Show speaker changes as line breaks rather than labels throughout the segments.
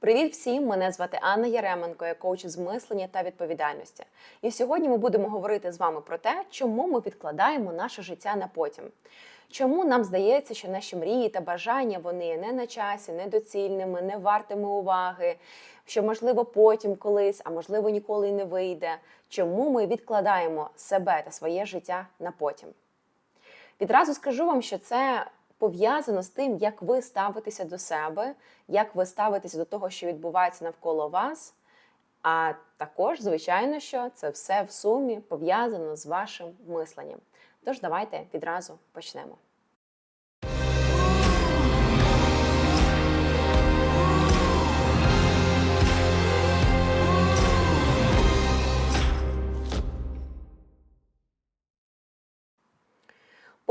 Привіт всім! Мене звати Анна Яременко, я коуч з мислення та відповідальності. І сьогодні ми будемо говорити з вами про те, чому ми відкладаємо наше життя на потім. Чому нам здається, що наші мрії та бажання вони не на часі, недоцільними, не вартими уваги, що можливо потім колись, а можливо ніколи й не вийде. Чому ми відкладаємо себе та своє життя на потім? Відразу скажу вам, що це пов'язано з тим, як ви ставитеся до себе, як ви ставитеся до того, що відбувається навколо вас. А також, звичайно, що це все в сумі пов'язано з вашим мисленням. Тож давайте відразу почнемо.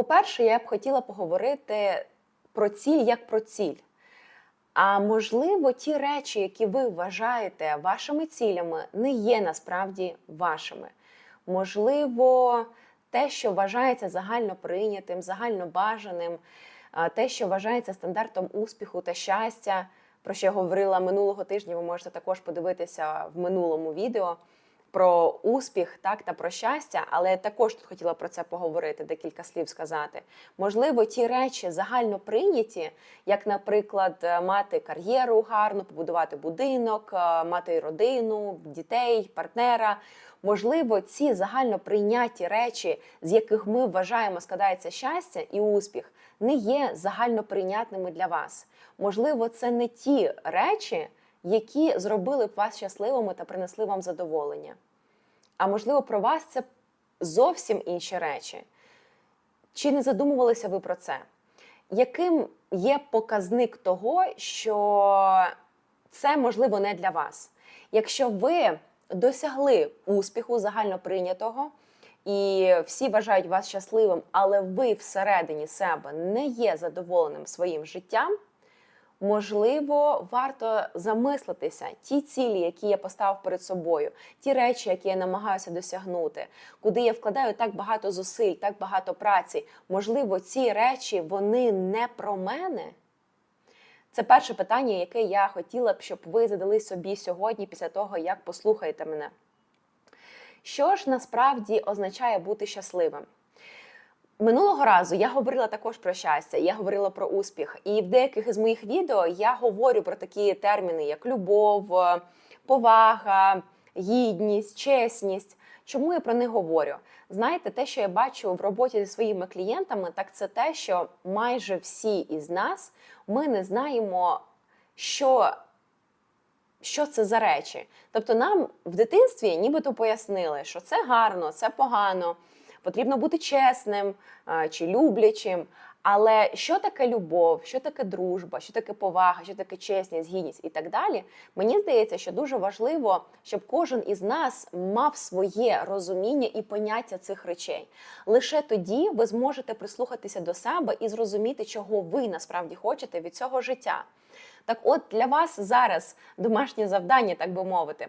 По-перше, я б хотіла поговорити про ціль як про ціль. А можливо, ті речі, які ви вважаєте вашими цілями, не є насправді вашими. Можливо, те, що вважається загально прийнятим, загально бажаним, те, що вважається стандартом успіху та щастя, про що я говорила минулого тижня, ви можете також подивитися в минулому відео про успіх, так та про щастя, але я також тут хотіла про це поговорити, декілька слів сказати. Можливо, ті речі загально прийняті, як, наприклад, е, мати кар'єру гарну, побудувати будинок, е, мати родину, дітей, партнера. Можливо, ці загально прийняті речі, з яких ми вважаємо складається щастя і успіх, не є загально прийнятними для вас. Можливо, це не ті речі, які зробили б вас щасливими та принесли вам задоволення. А можливо, про вас це зовсім інші речі. Чи не задумувалися ви про це? Яким є показник того, що це можливо не для вас? Якщо ви досягли успіху загально прийнятого, і всі вважають вас щасливим, але ви всередині себе не є задоволеним своїм життям, можливо, варто замислитися ті цілі, які я поставив перед собою, ті речі, які я намагаюся досягнути, куди я вкладаю так багато зусиль, так багато праці. Можливо, ці речі вони не про мене. Це перше питання, яке я хотіла б, щоб ви задали собі сьогодні, після того, як послухаєте мене. Що ж насправді означає бути щасливим? Минулого разу я говорила також про щастя, я говорила про успіх. І в деяких із моїх відео я говорю про такі терміни, як любов, повага, гідність, чесність. Чому я про них говорю? Знаєте, те, що я бачу в роботі зі своїми клієнтами, так це те, що майже всі із нас ми не знаємо, що. Що це за речі? Тобто нам в дитинстві нібито пояснили, що це гарно, це погано, потрібно бути чесним чи люблячим. Але що таке любов, що таке дружба, що таке повага, що таке чесність, гідність і так далі. Мені здається, що дуже важливо, щоб кожен із нас мав своє розуміння і поняття цих речей. Лише тоді ви зможете прислухатися до себе і зрозуміти, чого ви насправді хочете від цього життя. Так, от для вас зараз домашнє завдання, так би мовити.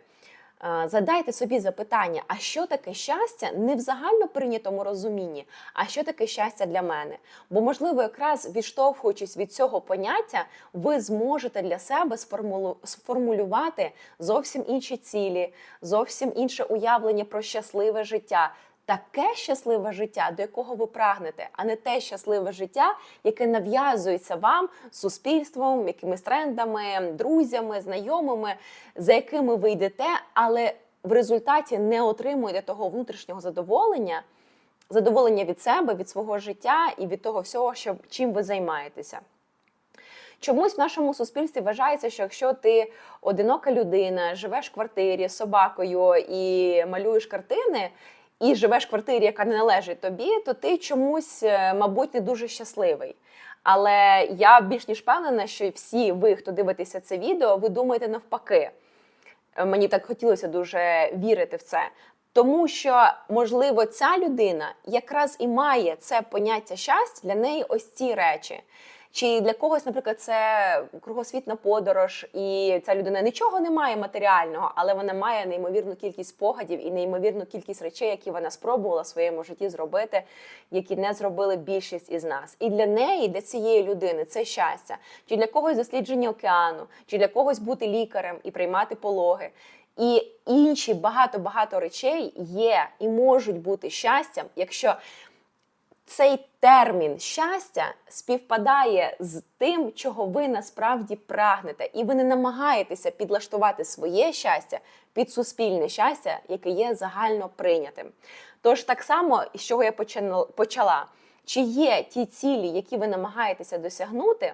Е, Задайте собі запитання, а що таке щастя не в загально прийнятому розумінні, а що таке щастя для мене? Бо, можливо, якраз відштовхуючись від цього поняття, ви зможете для себе сформулювати зовсім інші цілі, зовсім інше уявлення про щасливе життя. Таке щасливе життя, до якого ви прагнете, а не те щасливе життя, яке нав'язується вам суспільством, якимись трендами, друзями, знайомими, за якими ви йдете, але в результаті не отримуєте того внутрішнього задоволення, задоволення від себе, від свого життя і від того всього, що, чим ви займаєтеся. Чомусь в нашому суспільстві вважається, що якщо ти одинока людина, живеш в квартирі з собакою і малюєш картини, і живеш в квартирі, яка не належить тобі, то ти чомусь, е, мабуть, не дуже щасливий. Але я більш ніж впевнена, що всі ви, хто дивитеся це відео, ви думаєте навпаки. Е, Мені так хотілося дуже вірити в це. Тому що, можливо, ця людина якраз і має це поняття щастя для неї ось ці речі. Чи для когось, наприклад, це кругосвітна подорож, і ця людина нічого не має матеріального, але вона має неймовірну кількість спогадів і неймовірну кількість речей, які вона спробувала в своєму житті зробити, які не зробили більшість із нас. І для неї, для цієї людини, це щастя. Чи для когось дослідження океану, чи для когось бути лікарем і приймати пологи. І інші багато-багато речей є і можуть бути щастям, якщо цей термін щастя співпадає з тим, чого ви насправді прагнете, і ви не намагаєтеся підлаштувати своє щастя під суспільне щастя, яке є загально прийнятим. Тож так само, з чого я почала, чи є ті цілі, які ви намагаєтеся досягнути,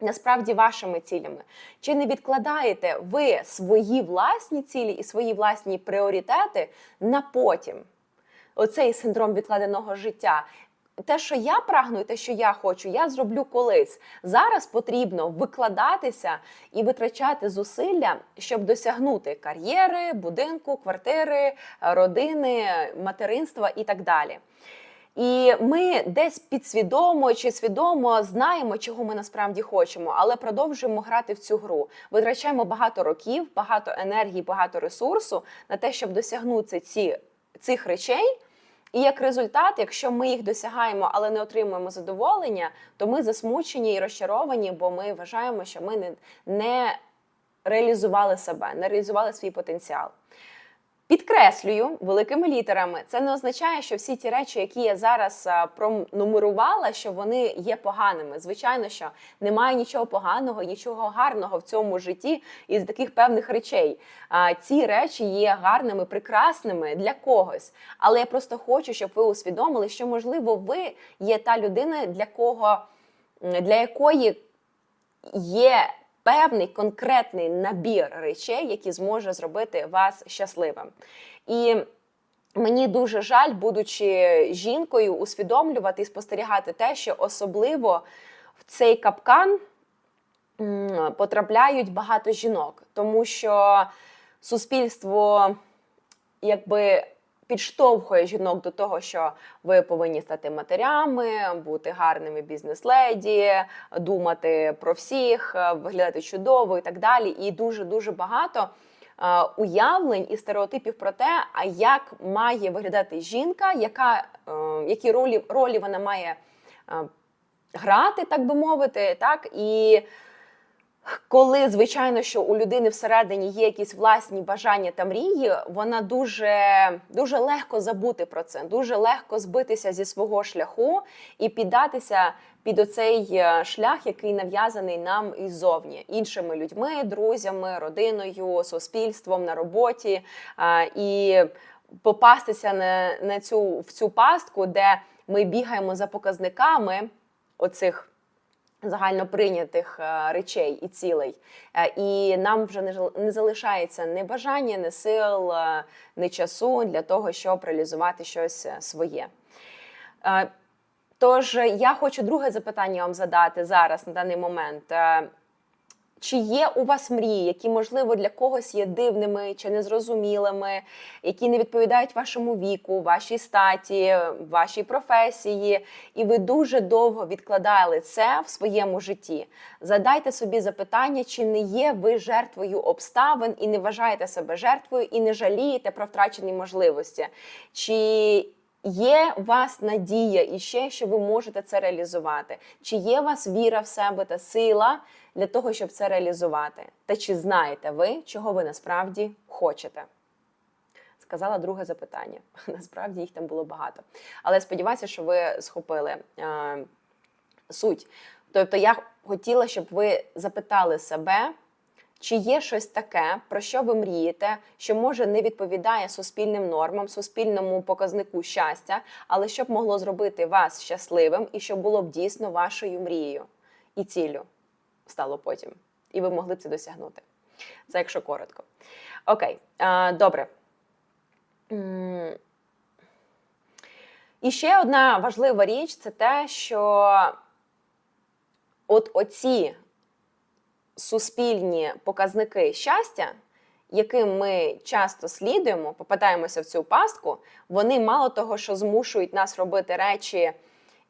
насправді вашими цілями? Чи не відкладаєте ви свої власні цілі і свої власні пріоритети на потім? Оцей синдром відкладеного життя. Те, що я прагну, і те, що я хочу, я зроблю колись. Зараз потрібно викладатися і витрачати зусилля, щоб досягнути кар'єри, будинку, квартири, родини, материнства і так далі. І ми десь підсвідомо чи свідомо знаємо, чого ми насправді хочемо, але продовжуємо грати в цю гру. Витрачаємо багато років, багато енергії, багато ресурсу на те, щоб досягнути ці, цих речей. І як результат, якщо ми їх досягаємо, але не отримуємо задоволення, то ми засмучені і розчаровані, бо ми вважаємо, що ми не, не реалізували себе, не реалізували свій потенціал. Підкреслюю великими літерами, це не означає, що всі ті речі, які я зараз пронумерувала, що вони є поганими. Звичайно, що немає нічого поганого, нічого гарного в цьому житті із таких певних речей. Ці речі є гарними, прекрасними для когось. Але я просто хочу, щоб ви усвідомили, що можливо ви є та людина, для кого для якої є певний конкретний набір речей, які зможе зробити вас щасливим. І мені дуже жаль, будучи жінкою, усвідомлювати і спостерігати те, що особливо в цей капкан потрапляють багато жінок, тому що суспільство якби. Підштовхує жінок до того, що ви повинні стати матерями, бути гарними бізнес-леді, думати про всіх, е, виглядати чудово і так далі. І дуже дуже багато е, уявлень і стереотипів про те, а як має виглядати жінка, яка, е, які ролі, ролі вона має грати, так би мовити, так і. Коли, звичайно, що у людини всередині є якісь власні бажання та мрії, вона дуже, дуже легко забути про це, дуже легко збитися зі свого шляху і піддатися під оцей е, шлях, який нав'язаний нам іззовні, іншими людьми, друзями, родиною, суспільством на роботі. І попастися на, на цю, в цю пастку, де ми бігаємо за показниками оцих загально прийнятих е, речей і цілей. Е, І нам вже не не залишається ні бажання, ні сил, е, ні часу для того, щоб реалізувати щось своє. Тож я хочу друге запитання вам задати зараз на даний момент. Чи є у вас мрії, які, можливо, для когось є дивними чи незрозумілими, які не відповідають вашому віку, вашій статі, вашій професії, і ви дуже довго відкладали це в своєму житті? Задайте собі запитання, чи не є ви жертвою обставин і не вважаєте себе жертвою, і не жалієте про втрачені можливості? Чи Є у вас надія і ще, що ви можете це реалізувати? Чи є у вас віра в себе та сила для того, щоб це реалізувати? Та чи знаєте ви, чого ви насправді хочете? Сказала друге запитання. Насправді їх там було багато. Але сподіваюся, що ви схопили е, суть. Тобто, я хотіла, щоб ви запитали себе, чи є щось таке, про що ви мрієте, що може не відповідає суспільним нормам, суспільному показнику щастя, але що б могло зробити вас щасливим і що було б дійсно вашою мрією і ціллю стало потім, і ви могли б це досягнути. Це якщо коротко. Окей, добре. І ще одна важлива річ це те, що от оці суспільні показники щастя, яким ми часто слідуємо, попадаємося в цю пастку, вони мало того, що змушують нас робити речі,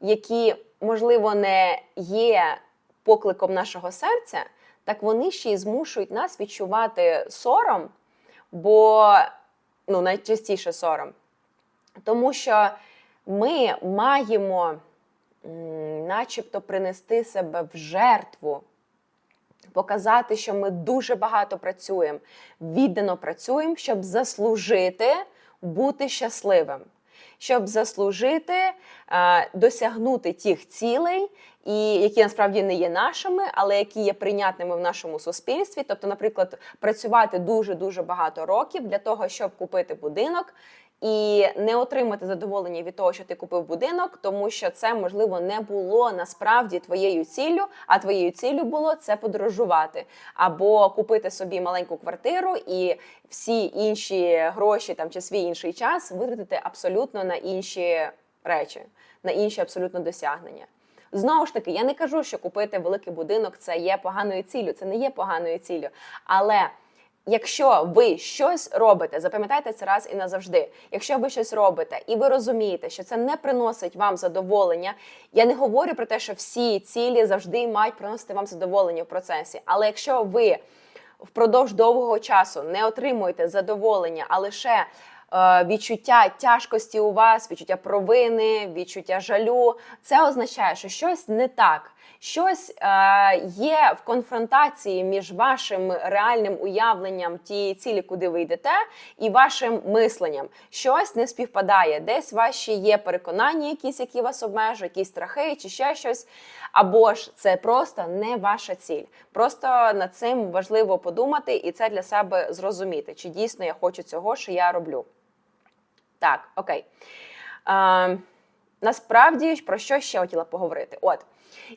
які, можливо, не є покликом нашого серця, так вони ще й змушують нас відчувати сором, бо ну, найчастіше сором. Тому що ми маємо, начебто, принести себе в жертву, показати, що ми дуже багато працюємо, віддано працюємо, щоб заслужити бути щасливим, щоб заслужити е, досягнути тих цілей, і які насправді не є нашими, але які є прийнятними в нашому суспільстві. Тобто, наприклад, працювати дуже дуже багато років для того, щоб купити будинок. І не отримати задоволення від того, що ти купив будинок, тому що це можливо не було насправді твоєю ціллю, а твоєю ціллю було це подорожувати або купити собі маленьку квартиру і всі інші гроші там чи свій інший час витратити абсолютно на інші речі, на інші абсолютно досягнення. Знову ж таки, я не кажу, що купити великий будинок це є поганою ціллю, це не є поганою ціллю. Але якщо ви щось робите, запам'ятайте це раз і назавжди. Якщо ви щось робите і ви розумієте, що це не приносить вам задоволення, я не говорю про те, що всі цілі завжди мають приносити вам задоволення в процесі. Але якщо ви впродовж довгого часу не отримуєте задоволення, а лише відчуття тяжкості у вас, відчуття провини, відчуття жалю, це означає, що щось не так. Щось е, є в конфронтації між вашим реальним уявленням тієї цілі, куди ви йдете, і вашим мисленням. Щось не співпадає. Десь ваші є переконання, якісь, які вас обмежують, якісь страхи чи ще щось. Або ж це просто не ваша ціль. Просто над цим важливо подумати і це для себе зрозуміти, чи дійсно я хочу цього, що я роблю. Так, окей. Е, насправді, про що ще хотіла поговорити? От.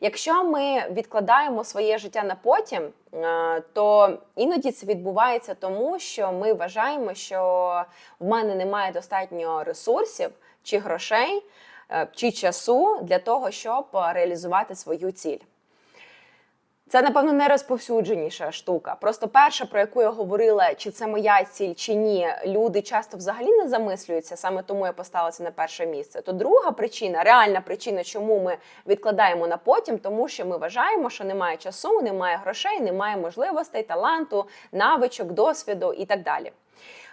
Якщо ми відкладаємо своє життя на потім, е, то іноді це відбувається тому, що ми вважаємо, що в мене немає достатньо ресурсів чи грошей, е, чи часу для того, щоб реалізувати свою ціль. Це, напевно, найрозповсюдженіша штука. Просто перша, про яку я говорила, чи це моя ціль, чи ні, люди часто взагалі не замислюються, саме тому я поставила це на перше місце. То друга причина, реальна причина, чому ми відкладаємо на потім, тому що ми вважаємо, що немає часу, немає грошей, немає можливостей, таланту, навичок, досвіду і так далі.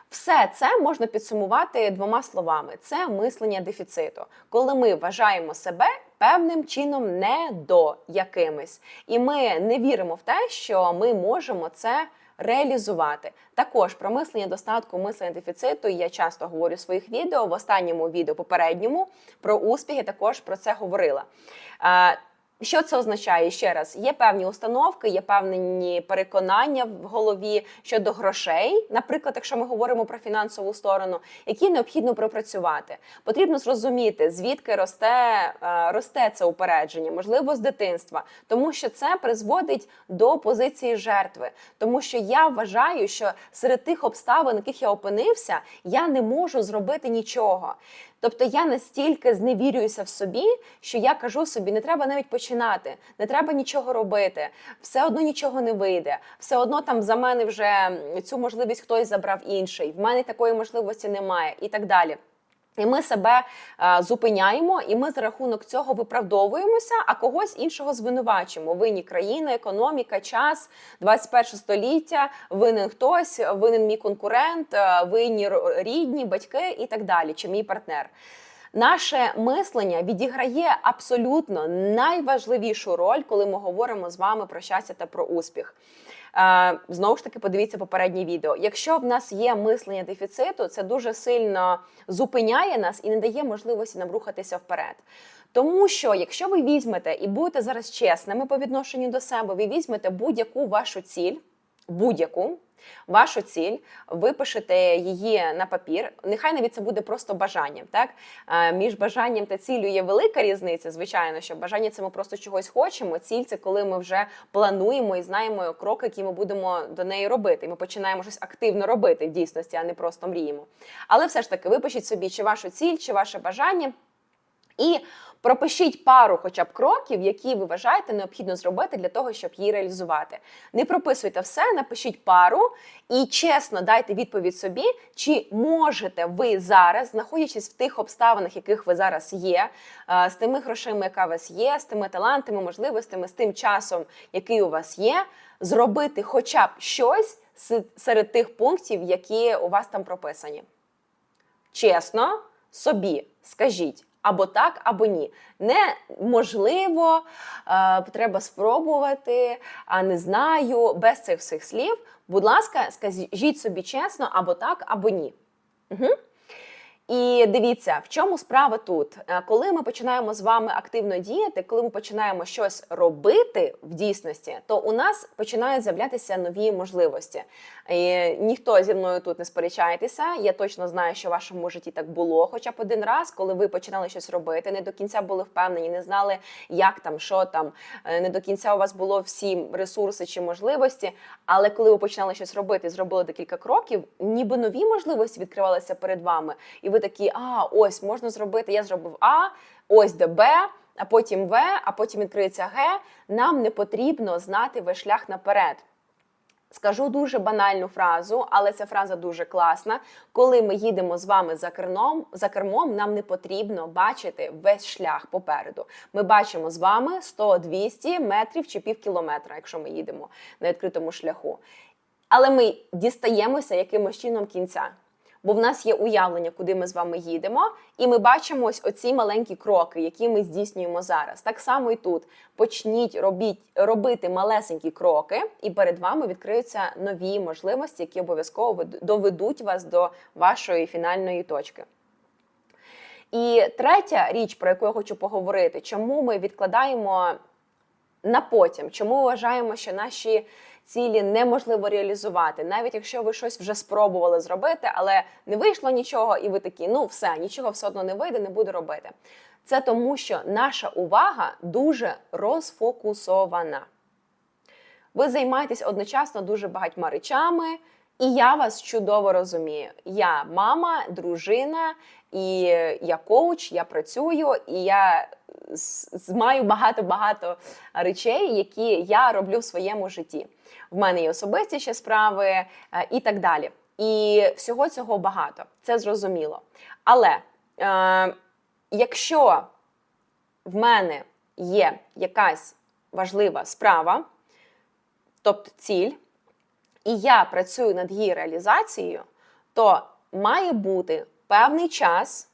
Все це можна підсумувати двома словами: це мислення дефіциту, коли ми вважаємо себе певним чином не до якимись. і ми не віримо в те, що ми можемо це. Реалізувати також про мислення достатку, мислення дефіциту. Я часто говорю в своїх відео. В останньому відео попередньому про успіхи також про це говорила. Що це означає ще раз? Є певні установки, є певні переконання в голові щодо грошей, наприклад, якщо ми говоримо про фінансову сторону, які необхідно пропрацювати. Потрібно зрозуміти, звідки росте, е, росте це упередження, можливо, з дитинства, тому що це призводить до позиції жертви. Тому що я вважаю, що серед тих обставин, яких я опинився, я не можу зробити нічого. Тобто я настільки зневірююся в собі, що я кажу собі, не треба навіть починати, не треба нічого робити, все одно нічого не вийде, все одно там за мене вже цю можливість хтось забрав інший, в мене такої можливості немає і так далі. І ми себе е, зупиняємо, і ми за рахунок цього виправдовуємося, а когось іншого звинувачуємо. Винні країна, економіка, час, 21 століття, винен хтось, винен мій конкурент, е, винні рідні, батьки і так далі, чи мій партнер. Наше мислення відіграє абсолютно найважливішу роль, коли ми говоримо з вами про щастя та про успіх. Знову ж таки, подивіться попереднє відео. Якщо в нас є мислення дефіциту, це дуже сильно зупиняє нас і не дає можливості нам рухатися вперед. Тому що, якщо ви візьмете і будете зараз чесними по відношенню до себе, ви візьмете будь-яку вашу ціль, будь-яку вашу ціль, випишете її на папір. Нехай навіть це буде просто бажанням. Так е, між бажанням та ціллю є велика різниця. Звичайно, що бажання це ми просто чогось хочемо. Ціль це коли ми вже плануємо і знаємо кроки, які ми будемо до неї робити. Ми починаємо щось активно робити в дійсності, а не просто мріємо. Але все ж таки, випишіть собі, чи вашу ціль, чи ваше бажання. І Пропишіть пару, хоча б кроків, які ви вважаєте необхідно зробити для того, щоб її реалізувати. Не прописуйте все, напишіть пару і чесно дайте відповідь собі, чи можете ви зараз, знаходячись в тих обставинах, яких ви зараз є, е, з тими грошима, яка у вас є, з тими талантами, можливостями, з тим часом, який у вас є, зробити хоча б щось серед тих пунктів, які у вас там прописані. Чесно собі скажіть або так, або ні. Неможливо, е, треба спробувати, а не знаю, без цих всіх слів. Будь ласка, скажіть собі чесно, або так, або ні. Угу. І дивіться, в чому справа тут. Е, Коли ми починаємо з вами активно діяти, коли ми починаємо щось робити в дійсності, то у нас починають з'являтися нові можливості. І ніхто зі мною тут не сперечаєтеся. Я точно знаю, що в вашому житті так було, хоча б один раз, коли ви починали щось робити, не до кінця були впевнені, не знали, як там, що там, е, не до кінця у вас було всі ресурси чи можливості. Але коли ви починали щось робити, зробили декілька кроків, ніби нові можливості відкривалися перед вами, і ви такі, а ось можна зробити. Я зробив А, ось де Б, а потім В, а потім відкриється Г. Нам не потрібно знати весь шлях наперед. Скажу дуже банальну фразу, але ця фраза дуже класна. Коли ми їдемо з вами за кермом, за кермом, нам не потрібно бачити весь шлях попереду. Ми бачимо з вами 100-200 метрів чи пів кілометра, якщо ми їдемо на відкритому шляху. Але ми дістаємося якимось чином кінця. Бо в нас є уявлення, куди ми з вами їдемо, і ми бачимо ось оці маленькі кроки, які ми здійснюємо зараз. Так само і тут. Почніть робіть, робити малесенькі кроки, і перед вами відкриються нові можливості, які обов'язково доведуть вас до вашої фінальної точки. І третя річ, про яку я хочу поговорити, чому ми відкладаємо на потім, чому вважаємо, що наші цілі неможливо реалізувати, навіть якщо ви щось вже спробували зробити, але не вийшло нічого, і ви такі, ну все, нічого все одно не вийде, не буду робити. Це тому, що наша увага дуже розфокусована. Ви займаєтесь одночасно дуже багатьма речами, і я вас чудово розумію. Я мама, дружина, і я коуч, я працюю, і я маю багато-багато речей, які я роблю в своєму житті. В мене є особисті ще справи е, і так далі. І всього цього багато, це зрозуміло. Але е, якщо в мене є якась важлива справа, тобто ціль, і я працюю над її реалізацією, то має бути певний час,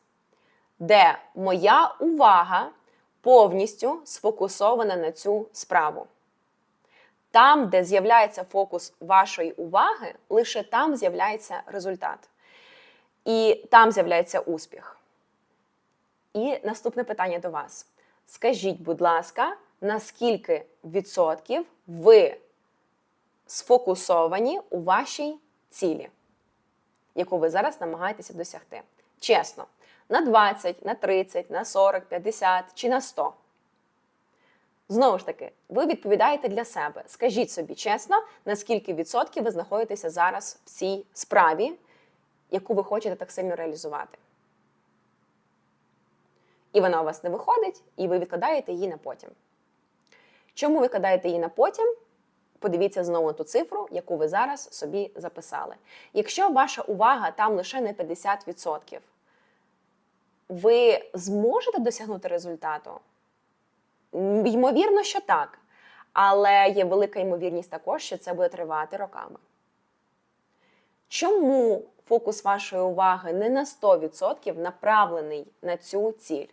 де моя увага повністю сфокусована на цю справу. Там, де з'являється фокус вашої уваги, лише там з'являється результат. І там з'являється успіх. І наступне питання до вас. Скажіть, будь ласка, на скільки відсотків ви сфокусовані у вашій цілі, яку ви зараз намагаєтеся досягти? Чесно, на 20, на 30, на 40, 50 чи на 100? Знову ж таки, ви відповідаєте для себе. Скажіть собі чесно, на скільки відсотків ви знаходитеся зараз в цій справі, яку ви хочете так сильно реалізувати. І вона у вас не виходить, і ви відкладаєте її на потім. Чому ви відкладаєте її на потім? Подивіться знову на ту цифру, яку ви зараз собі записали. Якщо ваша увага там лише на 50%, ви зможете досягнути результату? Ймовірно, що так. Але є велика ймовірність також, що це буде тривати роками. Чому фокус вашої уваги не на 100% направлений на цю ціль?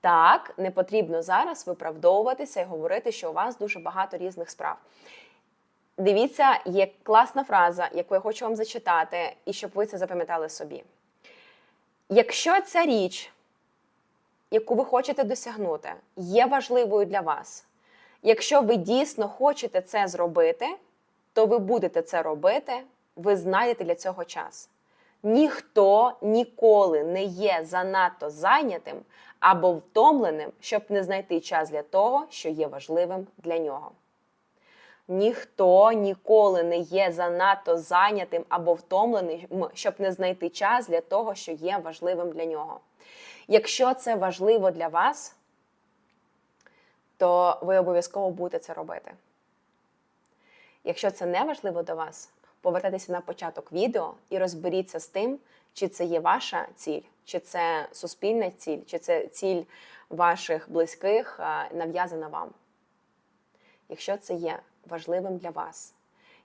Так, не потрібно зараз виправдовуватися і говорити, що у вас дуже багато різних справ. Дивіться, є класна фраза, яку я хочу вам зачитати, і щоб ви це запам'ятали собі. Якщо ця річ, яку ви хочете досягнути, є важливою для вас, якщо ви дійсно хочете це зробити, то ви будете це робити, ви знайдете для цього час. Ніхто ніколи не є занадто зайнятим або втомленим, щоб не знайти час для того, що є важливим для нього. Ніхто ніколи не є занадто зайнятим або втомленим, щоб не знайти час для того, що є важливим для нього. Якщо це важливо для вас, то ви обов'язково будете це робити. Якщо це не важливо до вас, повертайтеся на початок відео і розберіться з тим, чи це є ваша ціль, чи це суспільна ціль, чи це ціль ваших близьких нав'язана вам. Якщо це є важливим для вас,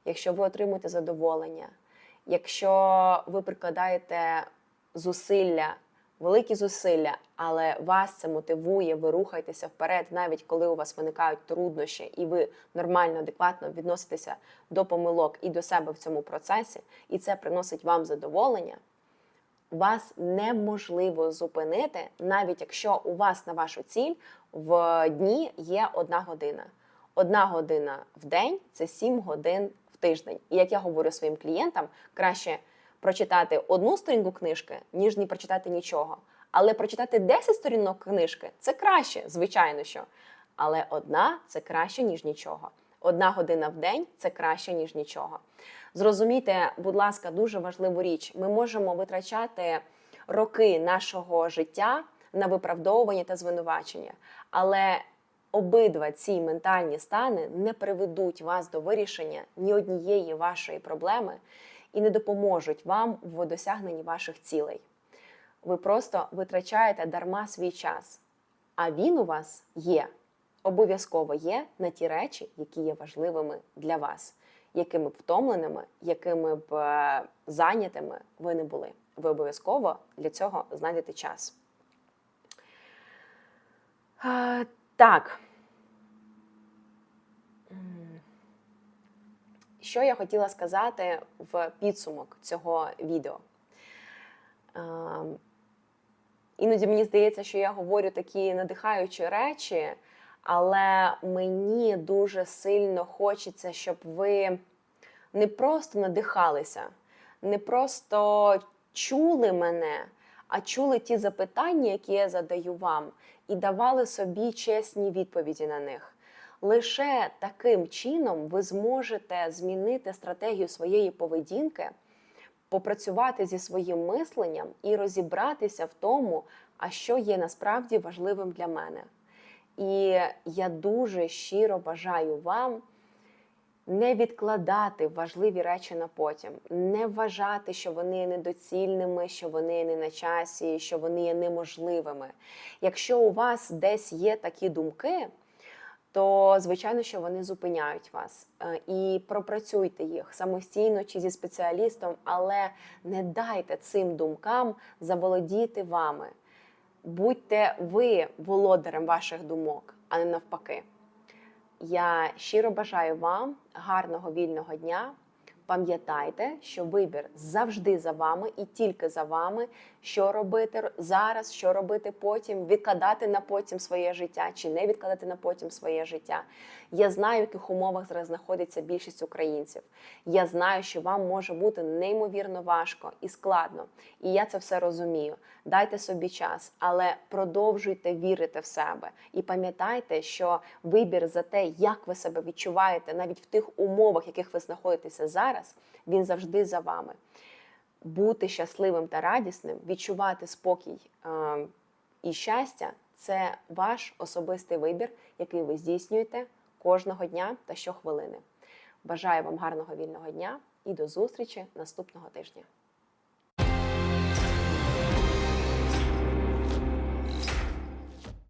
якщо ви отримуєте задоволення, якщо ви прикладаєте зусилля, великі зусилля, але вас це мотивує, ви рухаєтеся вперед, навіть коли у вас виникають труднощі, і ви нормально, адекватно відноситеся до помилок і до себе в цьому процесі, і це приносить вам задоволення. Вас неможливо зупинити, навіть якщо у вас на вашу ціль в дні є одна година. Одна година в день це 7 годин в тиждень. І як я говорю своїм клієнтам, краще прочитати одну сторінку книжки, ніж не прочитати нічого. Але прочитати 10 сторінок книжки це краще, звичайно що. Але одна це краще, ніж нічого. Одна година в день це краще, ніж нічого. Зрозумійте, будь ласка, дуже важливу річ. Ми можемо витрачати роки нашого життя на виправдовування та звинувачення. Але обидва ці ментальні стани не приведуть вас до вирішення ні однієї вашої проблеми і не допоможуть вам в досягненні ваших цілей. Ви просто витрачаєте дарма свій час, а він у вас є. Обов'язково є на ті речі, які є важливими для вас, якими б втомленими, якими б е, зайнятими ви не були. Ви обов'язково для цього знайдете час. Так. Що я хотіла сказати в підсумок цього відео? Ем, Іноді мені здається, що я говорю такі надихаючі речі, але мені дуже сильно хочеться, щоб ви не просто надихалися, не просто чули мене, а чули ті запитання, які я задаю вам, і давали собі чесні відповіді на них. Лише таким чином ви зможете змінити стратегію своєї поведінки, попрацювати зі своїм мисленням і розібратися в тому, а що є насправді важливим для мене. І я дуже щиро бажаю вам не відкладати важливі речі на потім, не вважати, що вони є недоцільними, що вони є не на часі, що вони є неможливими. Якщо у вас десь є такі думки, то звичайно, що вони зупиняють вас. Е, І пропрацюйте їх самостійно чи зі спеціалістом, але не дайте цим думкам заволодіти вами. Будьте ви володарем ваших думок, а не навпаки. Я щиро бажаю вам гарного вільного дня. Пам'ятайте, що вибір завжди за вами і тільки за вами, що робити зараз, що робити потім, відкладати на потім своє життя чи не відкладати на потім своє життя. Я знаю, в яких умовах зараз знаходиться більшість українців. Я знаю, що вам може бути неймовірно важко і складно. І я це все розумію. Дайте собі час, але продовжуйте вірити в себе. І пам'ятайте, що вибір за те, як ви себе відчуваєте, навіть в тих умовах, в яких ви знаходитеся зараз, він завжди за вами. Бути щасливим та радісним, відчувати спокій е, і щастя це ваш особистий вибір, який ви здійснюєте кожного дня та щохвилини. Бажаю вам гарного вільного дня і до зустрічі наступного тижня.